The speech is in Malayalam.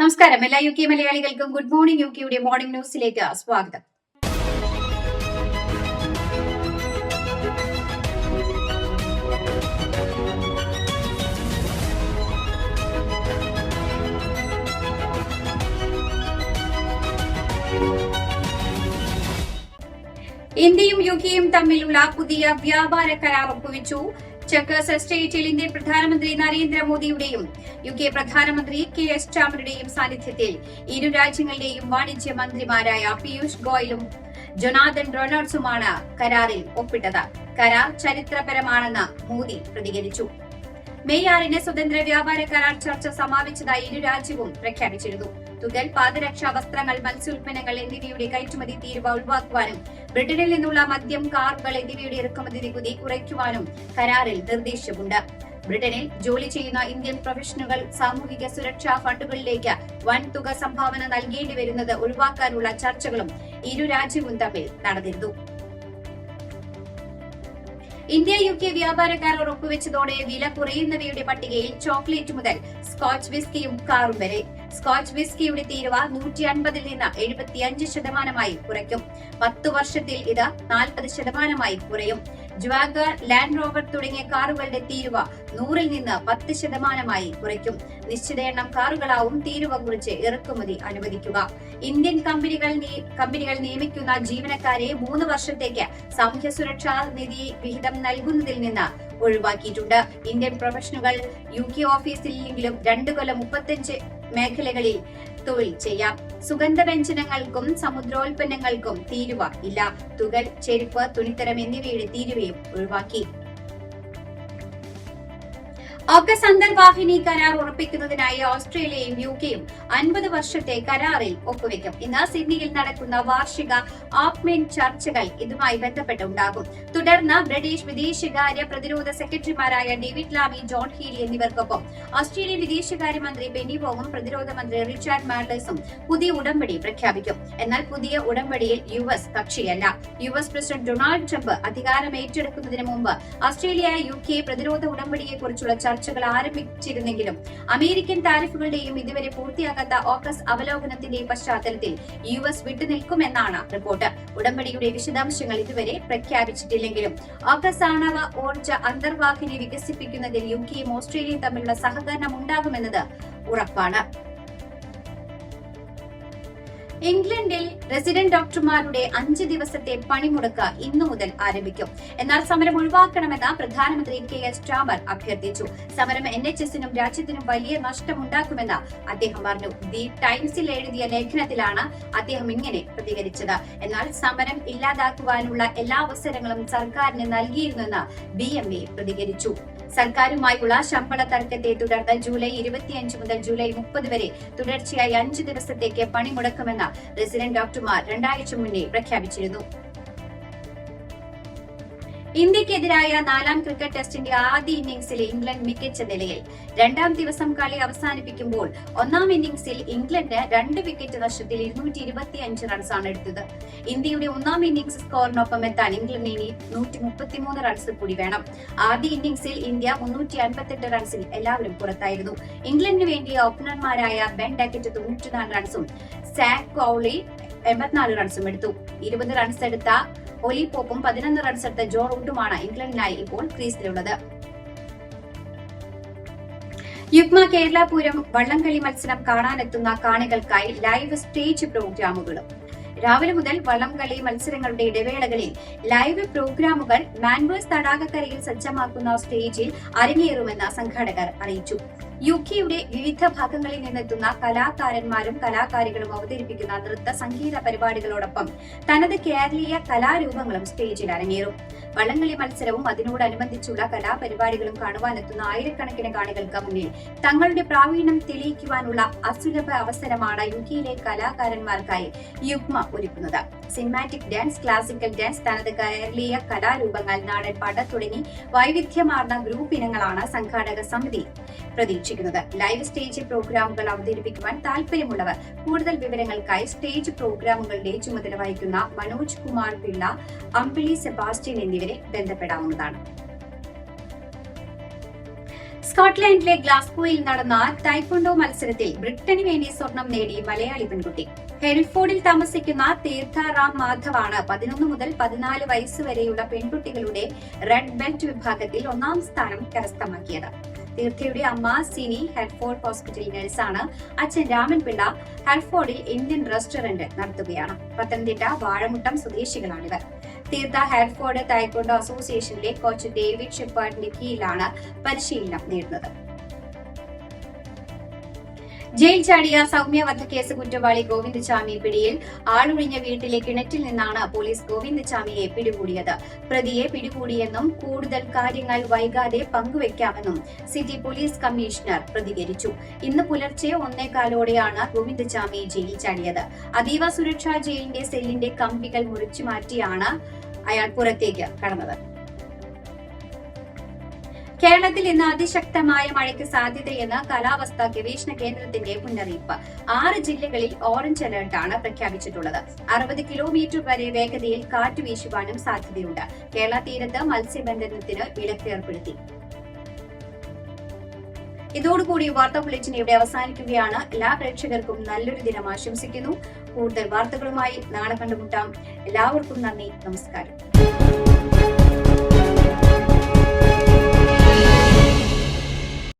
നമസ്കാരം. എല്ലാ യു കെ മലയാളികൾക്കും ഗുഡ് മോർണിംഗ്. യു കെയുടെ മോർണിംഗ് ന്യൂസിലേക്ക് സ്വാഗതം. ഇന്ത്യയും യു കെയും തമ്മിലുള്ള പുതിയ വ്യാപാര കരാർ ഒപ്പുവെച്ചു. ചെക്കേഴ്സ് എസ്റ്റേറ്റിൽ ഇന്ത്യൻ പ്രധാനമന്ത്രി നരേന്ദ്രമോദിയുടെയും യു കെ പ്രധാനമന്ത്രി കെ എസ് ചാമറുടെയും സാന്നിധ്യത്തിൽ ഇരു രാജ്യങ്ങളുടെയും വാണിജ്യ മന്ത്രിമാരായ പീയൂഷ് ഗോയലും ജൊനാഥൻ റൊണാൾഡ്സുമാണ് കരാറിൽ ഒപ്പിട്ടത്. കരാർ ചരിത്രപരമാണെന്ന് മോദി പ്രതികരിച്ചു. മെയ് ആറിന് സ്വതന്ത്ര വ്യാപാര കരാർ ചർച്ച സമാപിച്ചതായി ഇരു രാജ്യവും പ്രഖ്യാപിച്ചിരുന്നു. തുകൽ പാദരക്ഷാ വസ്ത്രങ്ങൾ മത്സ്യോൽപ്പന്നങ്ങൾ എന്നിവയുടെ കയറ്റുമതി തീരുവ ഒഴിവാക്കുവാനും ബ്രിട്ടനിൽ നിന്നുള്ള മദ്യം കാറുകൾ എന്നിവയുടെ ഇറക്കുമതി നികുതി കുറയ്ക്കുവാനും കരാറിൽ നിർദ്ദേശമുണ്ട്. ബ്രിട്ടനിൽ ജോലി ചെയ്യുന്ന ഇന്ത്യൻ പ്രൊഫഷണലുകൾ സാമൂഹിക സുരക്ഷാ ഫണ്ടുകളിലേക്ക് വൻ തുക സംഭാവന നൽകേണ്ടി വരുന്നത് ഒഴിവാക്കാനുള്ള ചർച്ചകളും ഇരു രാജ്യവും തമ്മിൽ നടന്നിരുന്നു. ഇന്ത്യ യു കെ വ്യാപാര കരാർ ഒപ്പുവെച്ചതോടെ വില കുറയുന്നവയുടെ പട്ടികയിൽ ചോക്ലേറ്റ് മുതൽ സ്കോച്ച് വിസ്കിയും കാറും വരെ. സ്കോച്ച് വിസ്കിയുടെ തീരുവ നൂറ്റി അൻപതിൽ നിന്ന് എഴുപത്തിയഞ്ച് ശതമാനമായി കുറയ്ക്കും. പത്തു വർഷത്തിൽ ഇത് നാൽപ്പത് ശതമാനമായി കുറയും. ജ്വാഗർ ലാൻഡ് റോവർ തുടങ്ങിയ കാറുകളുടെ തീരുവ നൂറിൽ നിന്ന് പത്ത് ശതമാനമായി കുറയ്ക്കും. നിശ്ചിത എണ്ണം കാറുകളാവും തീരുവ കുറിച്ച് ഇറക്കുമതി അനുവദിക്കുക. ഇന്ത്യൻ കമ്പനികൾ കമ്പനികൾ നിയമിക്കുന്ന ജീവനക്കാരെ മൂന്ന് വർഷത്തേക്ക് സാമൂഹ്യ സുരക്ഷാ നിധി വിഹിതം നൽകുന്നതിൽ നിന്ന് ഒഴിവാക്കിയിട്ടുണ്ട്. ഇന്ത്യൻ പ്രൊഫഷണലുകൾ യു കെ ഓഫീസിലെങ്കിലും രണ്ടു കൊല്ലം മുപ്പത്തഞ്ച് മേഖലകളിൽ തൊഴിൽ ചെയ്യാം. സുഗന്ധവ്യഞ്ജനങ്ങൾക്കും സമുദ്രോൽപ്പന്നങ്ങൾക്കും തീരുവ ഇല്ല തുകൽ ചെരുപ്പ് തുണിത്തരം എന്നിവയുടെ തീരുവയും ഒഴിവാക്കി. ഓഗസ്റ്റ് അന്തർവാഹിനി കരാർ ഉറപ്പിക്കുന്നതിനായി ഓസ്ട്രേലിയയും യു കെയും അൻപത് വർഷത്തെ കരാറിൽ ഒപ്പുവെക്കും. ഇന്ന് സിഡ്നിയിൽ നടക്കുന്ന വാർഷിക ആപ്മെൻ ചർച്ചകൾ ഇതുമായി ബന്ധപ്പെട്ടുണ്ടാകും. തുടർന്ന് ബ്രിട്ടീഷ് വിദേശകാര്യ പ്രതിരോധ സെക്രട്ടറിമാരായ ഡേവിഡ് ലാമി ജോൺ ഹീലി എന്നിവർക്കൊപ്പം ഓസ്ട്രേലിയൻ വിദേശകാര്യമന്ത്രി ബെന്നി വോങ്ങും പ്രതിരോധ മന്ത്രി റിച്ചാർഡ് മാർഡേഴ്സും പുതിയ ഉടമ്പടി പ്രഖ്യാപിക്കും. എന്നാൽ പുതിയ ഉടമ്പടിയിൽ U S കക്ഷിയല്ല. U S president Donald Trump അധികാരം ഏറ്റെടുക്കുന്നതിന് മുമ്പ് ഓസ്ട്രേലിയ യു കെ പ്രതിരോധ ഉടമ്പടിയെക്കുറിച്ചുള്ള ചർച്ചകൾ ആരംഭിച്ചിരുന്നെങ്കിലും അമേരിക്കൻ താരിഫുകളുടെയും ഇതുവരെ പൂർത്തിയാകാത്ത ഓക്കസ് അവലോകനത്തിന്റെയും പശ്ചാത്തലത്തിൽ യു എസ് വിട്ടുനിൽക്കുമെന്നാണ് റിപ്പോർട്ട്. ഉടമ്പടിയുടെ വിശദാംശങ്ങൾ ഇതുവരെ പ്രഖ്യാപിച്ചിട്ടില്ലെങ്കിലും ഓക്കസ് ആണവ ഊർജ അന്തർവാഹിനി വികസിപ്പിക്കുന്നതിൽ യു കെയും ഓസ്ട്രേലിയയും തമ്മിലുള്ള സഹകരണം ഉണ്ടാകുമെന്നത് ഉറപ്പാണ്. ഇംഗ്ലണ്ടിൽ റെസിഡന്റ് ഡോക്ടർമാരുടെ അഞ്ച് ദിവസത്തെ പണിമുടക്ക് ഇന്നു മുതൽ ആരംഭിക്കും. എന്നാൽ സമരം ഒഴിവാക്കണമെന്ന് പ്രധാനമന്ത്രി കെ എസ് ചാമർ അഭ്യർത്ഥിച്ചു. സമരം എൻ എച്ച് എസിനും രാജ്യത്തിനും വലിയ നഷ്ടമുണ്ടാക്കുമെന്ന് അദ്ദേഹം പറഞ്ഞു. ദി ടൈംസിൽ എഴുതിയ ലേഖനത്തിലാണ് അദ്ദേഹം ഇങ്ങനെ പ്രതികരിച്ചത്. എന്നാൽ സമരം ഇല്ലാതാക്കുവാനുള്ള എല്ലാ അവസരങ്ങളും സർക്കാരിന് നൽകിയിരുന്നെന്ന് ബി എം എ പ്രതികരിച്ചു. സർക്കാരുമായുള്ള ശമ്പള തർക്കത്തെ തുടർന്ന് ജൂലൈ ഇരുപത്തിയഞ്ച് മുതൽ ജൂലൈ മുപ്പത് വരെ തുടർച്ചയായി അഞ്ച് ദിവസത്തേക്ക് പണിമുടക്കുമെന്ന് റെസിഡന്റ് ഡോക്ടർമാർ രണ്ടാഴ്ച മുന്നേ പ്രഖ്യാപിച്ചിരുന്നു. ഇന്ത്യക്കെതിരായ നാലാം ക്രിക്കറ്റ് ടെസ്റ്റിന്റെ ആദ്യ ഇന്നിംഗ്സിൽ ഇംഗ്ലണ്ട് മികച്ച നിലയിൽ. രണ്ടാം ദിവസം കളി അവസാനിപ്പിക്കുമ്പോൾ ഒന്നാം ഇന്നിംഗ്സിൽ ഇംഗ്ലണ്ട് രണ്ട് വിക്കറ്റ് നഷ്ടത്തിൽ ഇരുന്നൂറ്റി ഇരുപത്തി അഞ്ച് റൺസാണ് എടുത്തത്. ഇന്ത്യയുടെ ഒന്നാം ഇന്നിംഗ്സ് സ്കോറിനൊപ്പം എത്താൻ ഇംഗ്ലണ്ടിന് ഇനി നൂറ്റി മുപ്പത്തിമൂന്ന് റൺസ് കൂടി വേണം. ആദ്യ ഇന്നിംഗ്സിൽ ഇന്ത്യ മുന്നൂറ്റി അൻപത്തെട്ട് റൺസിൽ എല്ലാവരും പുറത്തായിരുന്നു. ഇംഗ്ലണ്ടിന് വേണ്ടി ഓപ്പണർമാരായ ബെൻ ഡക്കറ്റ് തൊണ്ണൂറ്റിനാല് റൺസും സാക് കോളി എൺപത്തിനാല് റൺസും എടുത്തു. ഇരുപത് റൺസ് എടുത്ത ഒലി പോപ്പും പതിനൊന്ന് റൺസ് എടുത്ത ജോ റൂട്ടുമാണ് ഇംഗ്ലണ്ടിനായി ഇപ്പോൾ ക്രീസിലുള്ളത്. യുഗ്മ കേരള പൂരം വള്ളംകളി മത്സരം കാണാനെത്തുന്ന കാണികൾക്കായി ലൈവ് സ്റ്റേജ് പ്രോഗ്രാമുകളും രാവിലെ മുതൽ വള്ളംകളി മത്സരങ്ങളുടെ ഇടവേളകളിൽ ലൈവ് പ്രോഗ്രാമുകൾ മാൻവേഴ്സ് തടാകക്കരയിൽ സജ്ജമാക്കുന്ന സ്റ്റേജിൽ അരങ്ങേറുമെന്ന് സംഘാടകർ അറിയിച്ചു. യു കെയുടെ വിവിധ ഭാഗങ്ങളിൽ നിന്നെത്തുന്ന കലാകാരന്മാരും കലാകാരികളും അവതരിപ്പിക്കുന്ന നൃത്ത സംഗീത പരിപാടികളോടൊപ്പം തനത് കേരളീയ കലാരൂപങ്ങളും സ്റ്റേജിൽ അരങ്ങേറും. വള്ളംകളി മത്സരവും അതിനോടനുബന്ധിച്ചുള്ള കലാപരിപാടികളും കാണുവാനെത്തുന്ന ആയിരക്കണക്കിന് കാണികൾക്ക് മുന്നിൽ തങ്ങളുടെ പ്രാവീണ്യം തെളിയിക്കുവാനുള്ള അസുലഭ അവസരമാണ് യു കെയിലെ കലാകാരന്മാർക്കായി യുഗ്മ ഒരുക്കുന്നത്. സിനിമാറ്റിക് ഡാൻസ് ക്ലാസിക്കൽ ഡാൻസ് തനത് കേരളീയ കലാരൂപങ്ങൾ നാടൻ പാട്ട് തുടങ്ങി വൈവിധ്യമാർന്ന ഗ്രൂപ്പ് ഇനങ്ങളാണ് സംഘാടക സമിതി പ്രതീക്ഷിക്കുന്നത്. ലൈവ് സ്റ്റേജ് പ്രോഗ്രാമുകൾ അവതരിപ്പിക്കുവാൻ താല്പര്യമുള്ളവർ കൂടുതൽ വിവരങ്ങൾക്കായി സ്റ്റേജ് പ്രോഗ്രാമുകളുടെ ചുമതല വഹിക്കുന്ന മനോജ് കുമാർ പിള്ള അമ്പിളി സെബാസ്റ്റ്യൻ എന്നിവരെ ബന്ധപ്പെടാവുന്നതാണ്. സ്കോട്ട്ലൻഡിലെ ഗ്ലാസ്കോയിൽ നടന്ന ടൈക്വണ്ടോ മത്സരത്തിൽ ബ്രിട്ടന് വേണ്ടി സ്വർണം നേടി മലയാളി പെൺകുട്ടി. ഹെൽഫോർഡിൽ താമസിക്കുന്ന തീർത്ഥ റാം മാധവാണ് പതിനൊന്ന് മുതൽ പതിനാല് വയസ്സ് വരെയുള്ള പെൺകുട്ടികളുടെ റെഡ് ബെൽറ്റ് വിഭാഗത്തിൽ ഒന്നാം സ്ഥാനം കരസ്ഥമാക്കിയത്. തീർത്ഥയുടെ അമ്മ സിനി ഹെഡ്ഫോർഡ് ഹോസ്പിറ്റൽ നഴ്സാണ്. അച്ഛൻ രാമൻ പിള്ള ഹെഡ്ഫോർഡിൽ ഇന്ത്യൻ റെസ്റ്റോറന്റ് നടത്തുകയാണ്. പത്തനംതിട്ട വാഴമുട്ടം സ്വദേശികളാണിവർ. തീർത്ഥ ഹെഡ്ഫോർഡ് തായ്ക്കൊണ്ടോ അസോസിയേഷനിലെ കോച്ച് ഡേവിഡ് ഷെപ്പാർഡിന്റെ കീഴിലാണ് പരിശീലനം നേടുന്നത്. ജയിൽ ചാടിയ സൗമ്യ വധക്കേസ് കുറ്റവാളി ഗോവിന്ദചാമി പിടിയിൽ ആളൊഴിഞ്ഞ വീട്ടിലെ കിണറ്റിൽ നിന്നാണ് പോലീസ് ഗോവിന്ദചാമിയെ പിടികൂടിയത്. പ്രതിയെ പിടികൂടിയെന്നും കൂടുതൽ കാര്യങ്ങൾ വൈകാതെ പങ്കുവെക്കാമെന്നും സിറ്റി പോലീസ് കമ്മീഷണർ പ്രതികരിച്ചു. ഇന്ന് പുലർച്ചെ ഒന്നേകാലോടെയാണ് ഗോവിന്ദചാമി ജയിൽ ചാടിയത്. അതീവ സുരക്ഷാ ജയിലിന്റെ സെല്ലിന്റെ കമ്പികൾ മുറിച്ചു മാറ്റിയാണ് അയാൾ പുറത്തേക്ക് കടന്നത്. കേരളത്തിൽ ഇന്ന് അതിശക്തമായ മഴയ്ക്ക് സാധ്യതയെന്ന് കാലാവസ്ഥാ ഗവേഷണ കേന്ദ്രത്തിന്റെ മുന്നറിയിപ്പ്. ആറ് ജില്ലകളിൽ ഓറഞ്ച് അലർട്ടാണ് പ്രഖ്യാപിച്ചിട്ടുള്ളത്. അറുപത് കിലോമീറ്റർ വരെ വേഗതയിൽ കാറ്റ് വീശുവാനും സാധ്യതയുണ്ട്. കേരള തീരത്ത് മത്സ്യബന്ധനത്തിന് വിലക്ക് ഏർപ്പെടുത്തി. ഇതോടുകൂടി വാർത്താ ബുള്ളറ്റിൻ ഇവിടെ അവസാനിക്കുകയാണ്. എല്ലാ പ്രേക്ഷകർക്കും നല്ലൊരു ദിനം ആശംസിക്കുന്നു. കൂടുതൽ വാർത്തകളുമായി നാളെ കണ്ടുമുട്ടാം. എല്ലാവർക്കും നന്ദി. നമസ്കാരം.